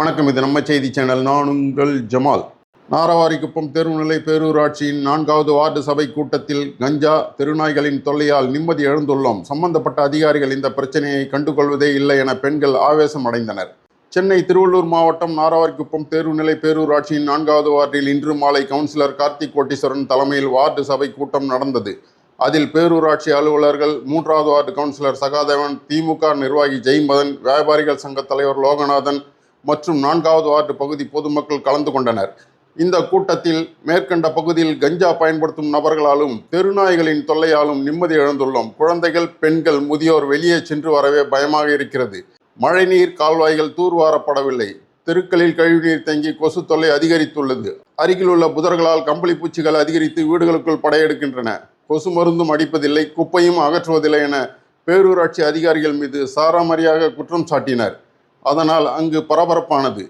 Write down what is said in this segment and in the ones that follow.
வணக்கம். இது நம்ம செய்தி சேனல். நான் உங்கள் ஜமால். நாரவாரிக்குப்பம் தெருநிலை பேரூராட்சியின் நான்காவது வார்டு சபை கூட்டத்தில் கஞ்சா தெருநாய்களின் தொல்லையால் நிம்மதி எழுந்துள்ளோம். சம்பந்தப்பட்ட அதிகாரிகள் இந்த பிரச்சனையை கண்டுகொள்வதே இல்லை என பெண்கள் ஆவேசம் அடைந்தனர். சென்னை திருவள்ளூர் மாவட்டம் நாரவாரிக்குப்பம் தேர்வுநிலை பேரூராட்சியின் நான்காவது வார்டில் இன்று மாலை கவுன்சிலர் கார்த்திக் கோட்டீஸ்வரன் தலைமையில் வார்டு சபை கூட்டம் நடந்தது. அதில் பேரூராட்சி அலுவலர்கள் மூன்றாவது வார்டு கவுன்சிலர் சகாதேவன் திமுக நிர்வாகி ஜெய்மதன் வியாபாரிகள் சங்க தலைவர் லோகநாதன் மற்றும் நான்காவது வார்டு பகுதி பொதுமக்கள் கலந்து கொண்டனர். இந்த கூட்டத்தில் மேற்கண்ட பகுதியில் கஞ்சா பயன்படுத்தும் நபர்களாலும் தெருநாய்களின் தொல்லையாலும் நிம்மதி இழந்துள்ளோம். குழந்தைகள் பெண்கள் முதியோர் வெளியே சென்று வரவே பயமாக இருக்கிறது. மழைநீர் கால்வாய்கள் தூர்வாரப்படவில்லை. தெருக்களில் கழிவுநீர் தங்கி கொசு தொல்லை அதிகரித்துள்ளது. அருகிலுள்ள புதர்களால் கம்பளி பூச்சிகள் அதிகரித்து வீடுகளுக்குள் படையெடுக்கின்றன. கொசு மருந்தும் அடிப்பதில்லை குப்பையும் அகற்றுவதில்லை என பேரூராட்சி அதிகாரிகள் மீது சாராமரியாக குற்றம் சாட்டினர். அதனால் அங்கு பரபரப்பானது.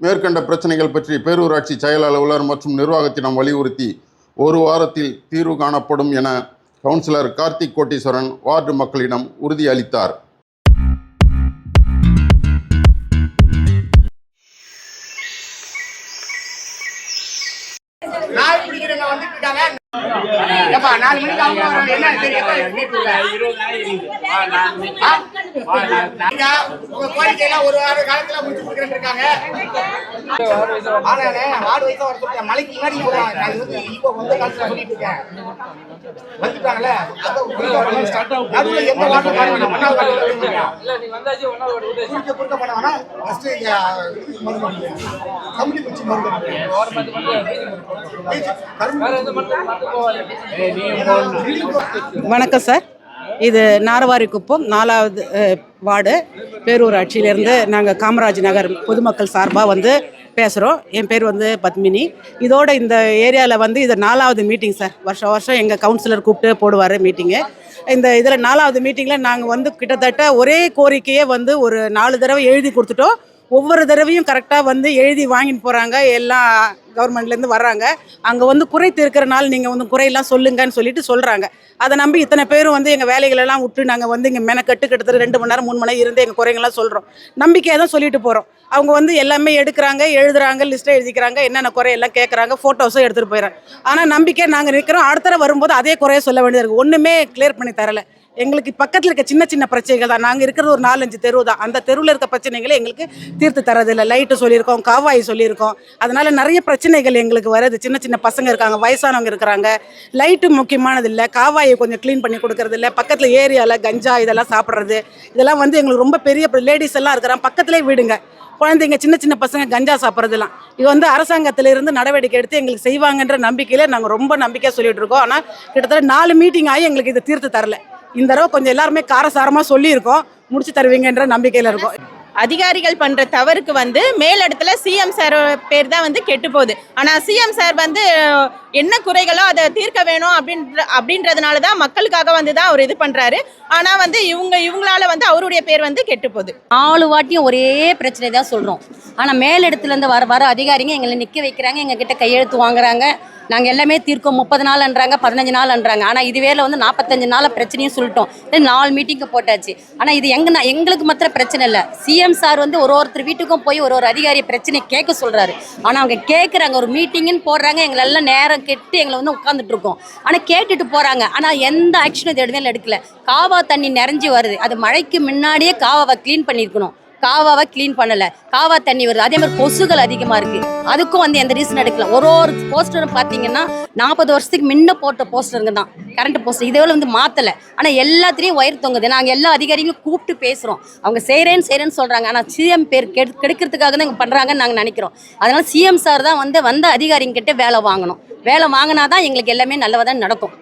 மேற்கண்ட பிரச்சனைகள் பற்றி பேரூராட்சி செயல் அலுவலர் மற்றும் நிர்வாகத்திடம் வலியுறுத்தி ஒரு வாரத்தில் தீர்வு காணப்படும் என கவுன்சிலர் கார்த்திக் கோட்டீஸ்வரன் வார்டு மக்களிடம் இருக்காங்க ஏப்பா நாலு மணிக்கு அவங்க என்ன சரி எப்ப? உங்க கோரிக்கை எல்லாம் ஒரு வார காலத்துல முடிச்சு கொடுக்குறேன்னு இருக்காங்க ஆறு வயசா மலைக்கு முன்னாடி இப்போ வந்த காலத்துல சொல்லிட்டு இருக்கேன் வந்துட்டாங்கல்ல நடுவுல எந்த வாட்டர் பாருங்க ஒன்னாவது குறுக்க குறுக்க பண்ண வேணா ஃபர்ஸ்ட் இங்க மருந்து கம்பளி மருந்து வணக்கம் சார். இது நாரவாரி குப்பம் நாலாவது வார்டு பேரூராட்சியிலேருந்து நாங்கள் காமராஜ் நகர் பொதுமக்கள் சார்பாக வந்து பேசுகிறோம் என் பேர் வந்து பத்மினி. இதோட இந்த ஏரியாவில் வந்து இது நாலாவது மீட்டிங் சார். வருஷம் வருஷம் எங்கள் கவுன்சிலர் கூப்பிட்டு போடுவார் மீட்டிங்கு. இந்த இதில் நாலாவது மீட்டிங்கில் நாங்கள் வந்து கிட்டத்தட்ட ஒரே கோரிக்கையே வந்து ஒரு நாலு தடவை எழுதி கொடுத்துட்டோம். ஒவ்வொரு தடவையும் கரெக்டாக வந்து எழுதி வாங்கிட்டு போகிறாங்க எல்லாம் கவர்மெண்ட்லேருந்து வர்றாங்க. அங்கே வந்து குறை தீர்க்கிறனால நீங்கள் வந்து குறையெல்லாம் சொல்லுங்கன்னு சொல்லிட்டு சொல்கிறாங்க அதை நம்பி இத்தனை பேரும் வந்து எங்கள் வேலைகளெல்லாம் விட்டு நாங்கள் வந்து இங்கே மெனக்கட்டு கிட்டத்தட்ட ரெண்டு மணி நேரம் மூணு மணி நேரம் இருந்து எங்கள் குறைங்களாம் சொல்கிறோம் நம்பிக்கையாக தான் சொல்லிட்டு போகிறோம் அவங்க வந்து எல்லாமே எடுக்கிறாங்க எழுதுறாங்க லிஸ்ட்டை எழுதிக்கிறாங்க என்னென்ன குறையெல்லாம் கேட்குறாங்க ஃபோட்டோஸும் எடுத்துகிட்டு போயிடறாங்க. ஆனால் நம்பிக்கை நாங்கள் நிற்கிறோம் அடுத்த வரும்போது அதே குறைய சொல்ல வேண்டியது இருக்குது ஒன்றுமே கிளியர் பண்ணி தரலை. எங்களுக்கு பக்கத்தில் இருக்க சின்ன சின்ன பிரச்சனைகள் தான். நாங்கள் இருக்கிறது ஒரு நாலஞ்சு தெரு தான். அந்த தெருவில் இருக்க பிரச்சனைகளை எங்களுக்கு தீர்த்து தரதில்லை. லைட்டு சொல்லியிருக்கோம் காவாய் சொல்லியிருக்கோம். அதனால் நிறைய பிரச்சனைகள் எங்களுக்கு வருது. சின்ன சின்ன பசங்க இருக்காங்க வயசானவங்க இருக்கிறாங்க. லைட்டு முக்கியமானது இல்லை. காவாயை கொஞ்சம் க்ளீன் பண்ணி கொடுக்கறது இல்லை. பக்கத்தில் ஏரியாவில் கஞ்சா இதெல்லாம் சாப்பிட்றது. இதெல்லாம் வந்து எங்களுக்கு ரொம்ப பெரிய லேடிஸ் எல்லாம் இருக்கிறாங்க. பக்கத்துலேயே வீடுங்க. குழந்தைங்க சின்ன சின்ன பசங்க கஞ்சா சாப்பிட்றதுலாம். இது வந்து அரசாங்கத்திலிருந்து நடவடிக்கை எடுத்து எங்களுக்கு செய்வாங்கன்ற நம்பிக்கையில் நாங்கள் ரொம்ப நம்பிக்கையாக சொல்லிட்டு இருக்கோம். ஆனால் கிட்டத்தட்ட நாலு மீட்டிங் ஆகி எங்களுக்கு இதை தீர்த்து தரல. இந்த தடவை கொஞ்சம் எல்லாருமே காரசாரமாக சொல்லியிருக்கோம். முடிச்சு தருவீங்கன்ற நம்பிக்கையில் இருக்கோம். அதிகாரிகள் பண்ற தவறுக்கு வந்து மேலிடத்துல சிஎம் சார் பேர் தான் வந்து கெட்டு போகுது. ஆனா சிஎம் சார் வந்து என்ன குறைகளோ அதை தீர்க்க வேணும் அப்படின்ற அப்படின்றதுனால தான் மக்களுக்காக வந்து தான் அவர் இது பண்றாரு. ஆனா வந்து இவங்க இவங்களால வந்து அவருடைய பேர் வந்து கெட்டு போகுது. நாலு வாட்டியும் ஒரே பிரச்சனை தான் சொல்கிறோம் ஆனால் மேலிடத்துலேருந்து வர வர அதிகாரிங்க எங்களை நிற்க வைக்கிறாங்க எங்கள் கிட்ட கையெழுத்து வாங்குறாங்க. நாங்கள் எல்லாமே தீர்க்கோம். முப்பது நாள்ன்றாங்க பதினஞ்சு நாள்ன்றாங்க. ஆனால் இதுவேல வந்து நாற்பத்தஞ்சு நாள் பிரச்சனையும் சொல்லிட்டோம். நாலு மீட்டிங்கு போட்டாச்சு. ஆனால் இது எங்க எங்களுக்கு மாத்திரம் பிரச்சனை இல்லை. சிஎம் சார் வந்து ஒரு ஒருத்தர் வீட்டுக்கும் போய் ஒரு ஒரு அதிகாரி பிரச்சனை கேட்க சொல்கிறாரு ஆனால் அவங்க கேட்குறாங்க ஒரு மீட்டிங்குன்னு போடுறாங்க. எங்களை எல்லாம் நேரம் கெட்டு எங்களை வந்து உட்காந்துட்டு இருக்கோம் ஆனால் கேட்டுட்டு போகிறாங்க ஆனால் எந்த ஆக்ஷனும் இது எடுக்கல காவா தண்ணி நிறைஞ்சி வருது. அது மழைக்கு முன்னாடியே காவாவை க்ளீன் பண்ணியிருக்கணும் காவாவை க்ளீன் பண்ணலை. காவா தண்ணி வருது. அதே மாதிரி கொசுகள் அதிகமாக இருக்குது அதுக்கும் வந்து எந்த ரீசன் எடுக்கல ஒரு ஒரு போஸ்டரும் பார்த்தீங்கன்னா நாற்பது வருஷத்துக்கு முன்ன போட்ட போஸ்டருங்க தான். கரண்ட் போஸ்டர் இதே வந்து மாற்றலை ஆனால் எல்லாத்துலேயும் ஒயர் தொங்குது. நாங்கள் எல்லா அதிகாரிகளும் கூப்பிட்டு பேசுகிறோம் அவங்க செய்கிறேன்னு செய்கிறேன்னு சொல்கிறாங்க ஆனால் சிஎம் பேர் கெடு கெடுக்கிறதுக்காக தான் இங்கே பண்ணுறாங்கன்னு நாங்கள் நினைக்கிறோம். அதனால் சிஎம் சார் தான் வந்து வந்த அதிகாரிங்கிட்ட வேலை வாங்கணும். வேலை வாங்கினா தான் எங்களுக்கு எல்லாமே நல்லதாக நடக்கும்.